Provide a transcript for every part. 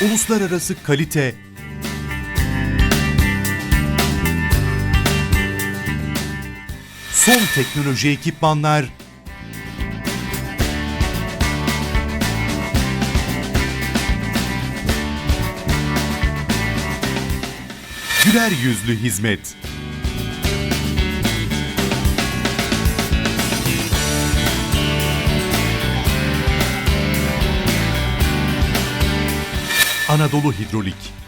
uluslararası kalite, son teknoloji ekipmanlar, güler yüzlü hizmet. Anadolu Hidrolik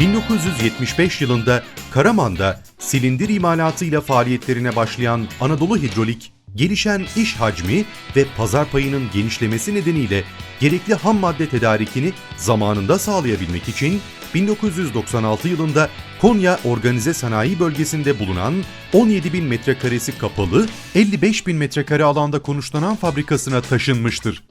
...1975 yılında Karaman'da silindir imalatıyla faaliyetlerine başlayan Anadolu Hidrolik, gelişen iş hacmi ve pazar payının genişlemesi nedeniyle gerekli ham madde tedarikini zamanında sağlayabilmek için 1996 yılında Konya Organize Sanayi Bölgesi'nde bulunan 17 bin metrekaresi kapalı, 55 bin metrekare alanda konuşlanan fabrikasına taşınmıştır.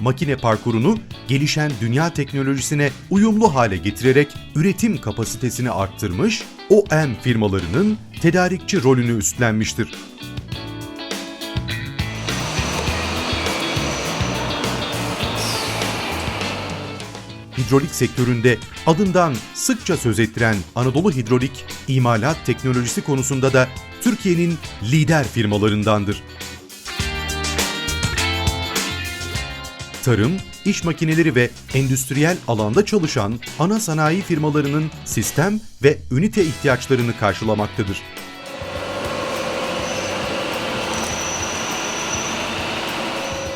Makine parkurunu gelişen dünya teknolojisine uyumlu hale getirerek üretim kapasitesini arttırmış, OEM firmalarının tedarikçi rolünü üstlenmiştir. Hidrolik sektöründe adından sıkça söz ettiren Anadolu Hidrolik, imalat teknolojisi konusunda da Türkiye'nin lider firmalarındandır. Tarım, iş makineleri ve endüstriyel alanda çalışan ana sanayi firmalarının sistem ve ünite ihtiyaçlarını karşılamaktadır.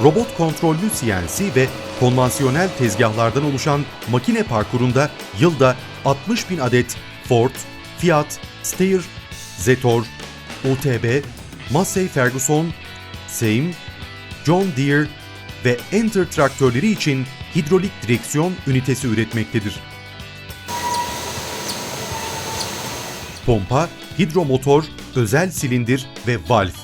Robot kontrollü CNC ve konvansiyonel tezgahlardan oluşan makine parkurunda yılda 60 bin adet Ford, Fiat, Steyr, Zetor, UTB, Massey Ferguson, Same, John Deere ve Enter traktörleri için hidrolik direksiyon ünitesi üretmektedir. Pompa, hidromotor, özel silindir ve valf.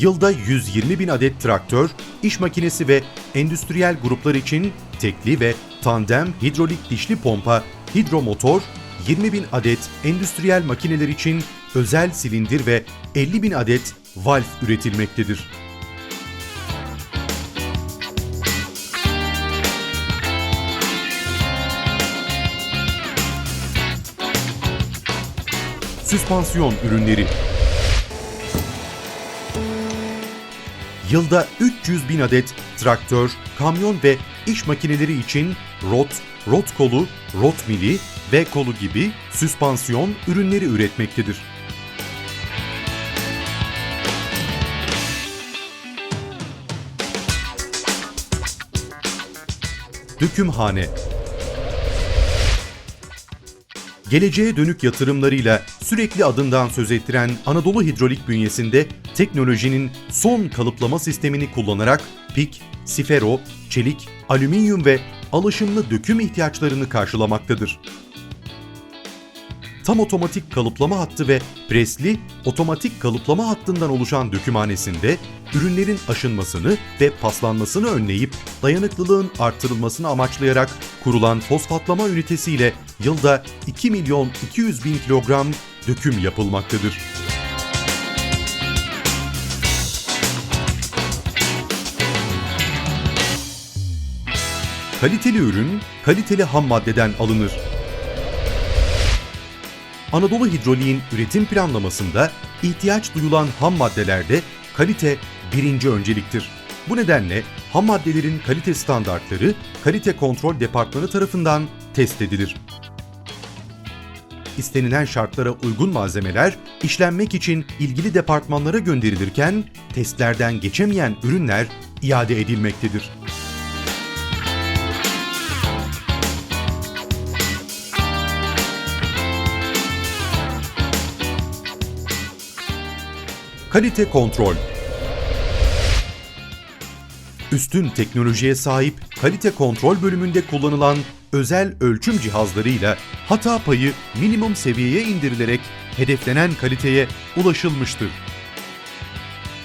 Yılda 120 bin adet traktör, iş makinesi ve endüstriyel gruplar için tekli ve tandem hidrolik dişli pompa, hidromotor, 20 bin adet endüstriyel makineler için özel silindir ve 50 bin adet valf üretilmektedir. Süspansiyon ürünleri. Yılda 300 bin adet traktör, kamyon ve iş makineleri için rot, rot kolu, rot mili, V kolu gibi süspansiyon ürünleri üretmektedir. Dökümhane geleceğe dönük yatırımlarıyla sürekli adından söz ettiren Anadolu Hidrolik bünyesinde teknolojinin son kalıplama sistemini kullanarak pik, sifero, çelik, alüminyum ve alışımlı döküm ihtiyaçlarını karşılamaktadır. Tam otomatik kalıplama hattı ve presli otomatik kalıplama hattından oluşan dökümhanesinde ürünlerin aşınmasını ve paslanmasını önleyip dayanıklılığın artırılmasını amaçlayarak kurulan fosfatlama ünitesiyle yılda 2 milyon 200 bin kilogram döküm yapılmaktadır. Kaliteli ürün, kaliteli ham maddeden alınır. Anadolu Hidrolik'in üretim planlamasında ihtiyaç duyulan ham maddelerde kalite birinci önceliktir. Bu nedenle ham maddelerin kalite standartları Kalite Kontrol Departmanı tarafından test edilir istenilen şartlara uygun malzemeler işlenmek için ilgili departmanlara gönderilirken testlerden geçemeyen ürünler iade edilmektedir. Kalite kontrol Üstün teknolojiye sahip kalite kontrol bölümünde kullanılan özel ölçüm cihazlarıyla hata payı minimum seviyeye indirilerek hedeflenen kaliteye ulaşılmıştır.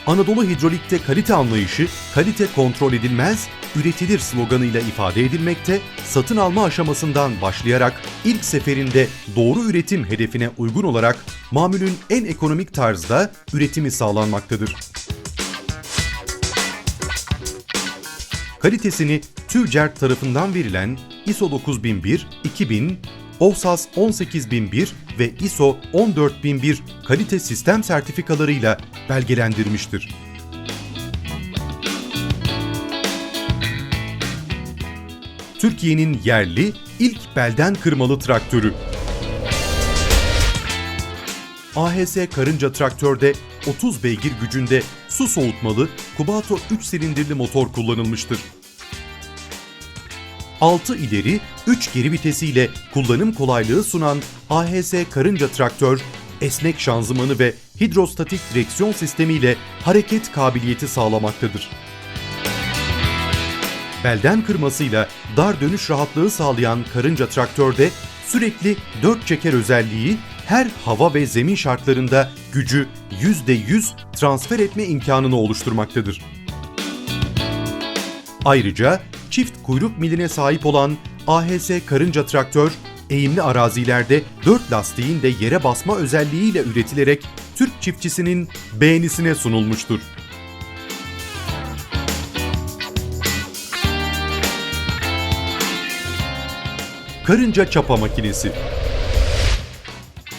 Anadolu Hidrolik'te kalite anlayışı, kalite kontrol edilmez, üretilir sloganıyla ifade edilmekte, satın alma aşamasından başlayarak ilk seferinde doğru üretim hedefine uygun olarak mamülün en ekonomik tarzda üretimi sağlanmaktadır. Kalitesini TÜRCERT tarafından verilen ISO 9001, 2000, OHSAS 18001 ve ISO 14001 kalite sistem sertifikalarıyla belgelendirmiştir. Türkiye'nin yerli ilk belden kırmalı traktörü. AHS Karınca traktörde 30 beygir gücünde su soğutmalı Kubato 3 silindirli motor kullanılmıştır. 6 ileri, 3 geri vitesiyle kullanım kolaylığı sunan AHS Karınca traktör, esnek şanzımanı ve hidrostatik direksiyon sistemiyle hareket kabiliyeti sağlamaktadır. Belden kırmasıyla dar dönüş rahatlığı sağlayan karınca traktörde sürekli dört çeker özelliği her hava ve zemin şartlarında gücü %100 transfer etme imkanını oluşturmaktadır. Ayrıca çift kuyruk miline sahip olan AHS karınca traktör, eğimli arazilerde 4 lastiğin de yere basma özelliğiyle üretilerek Türk çiftçisinin beğenisine sunulmuştur. Karınca çapa makinesi.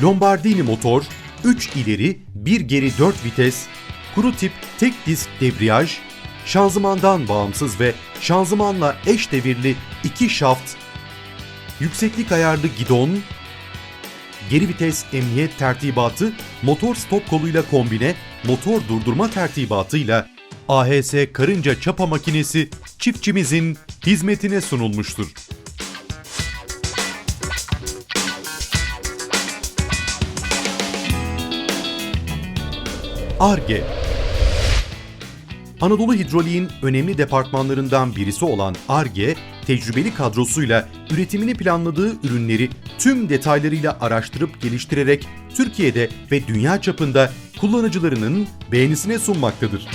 Lombardini motor, 3 ileri, 1 geri 4 vites, kuru tip tek disk debriyaj, şanzımandan bağımsız ve şanzımanla eş devirli 2 şaft, yükseklik ayarlı gidon, geri vites emniyet tertibatı, motor stop koluyla kombine, motor durdurma tertibatıyla AHS Karınca çapa makinesi çiftçimizin hizmetine sunulmuştur. ARGE Anadolu Hidrolik'in önemli departmanlarından birisi olan ARGE, tecrübeli kadrosuyla üretimini planladığı ürünleri tüm detaylarıyla araştırıp geliştirerek Türkiye'de ve dünya çapında kullanıcılarının beğenisine sunmaktadır.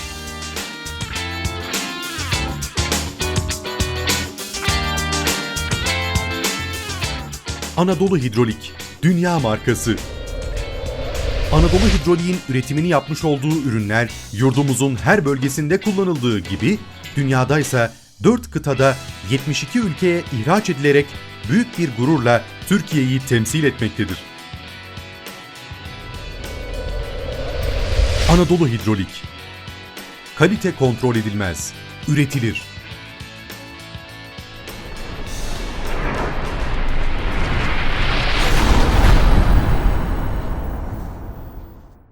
Anadolu Hidrolik, dünya markası. Anadolu Hidrolik'in üretimini yapmış olduğu ürünler yurdumuzun her bölgesinde kullanıldığı gibi dünyada ise 4 kıtada 72 ülkeye ihraç edilerek büyük bir gururla Türkiye'yi temsil etmektedir. Anadolu Hidrolik Kalite kontrol edilmez, üretilir.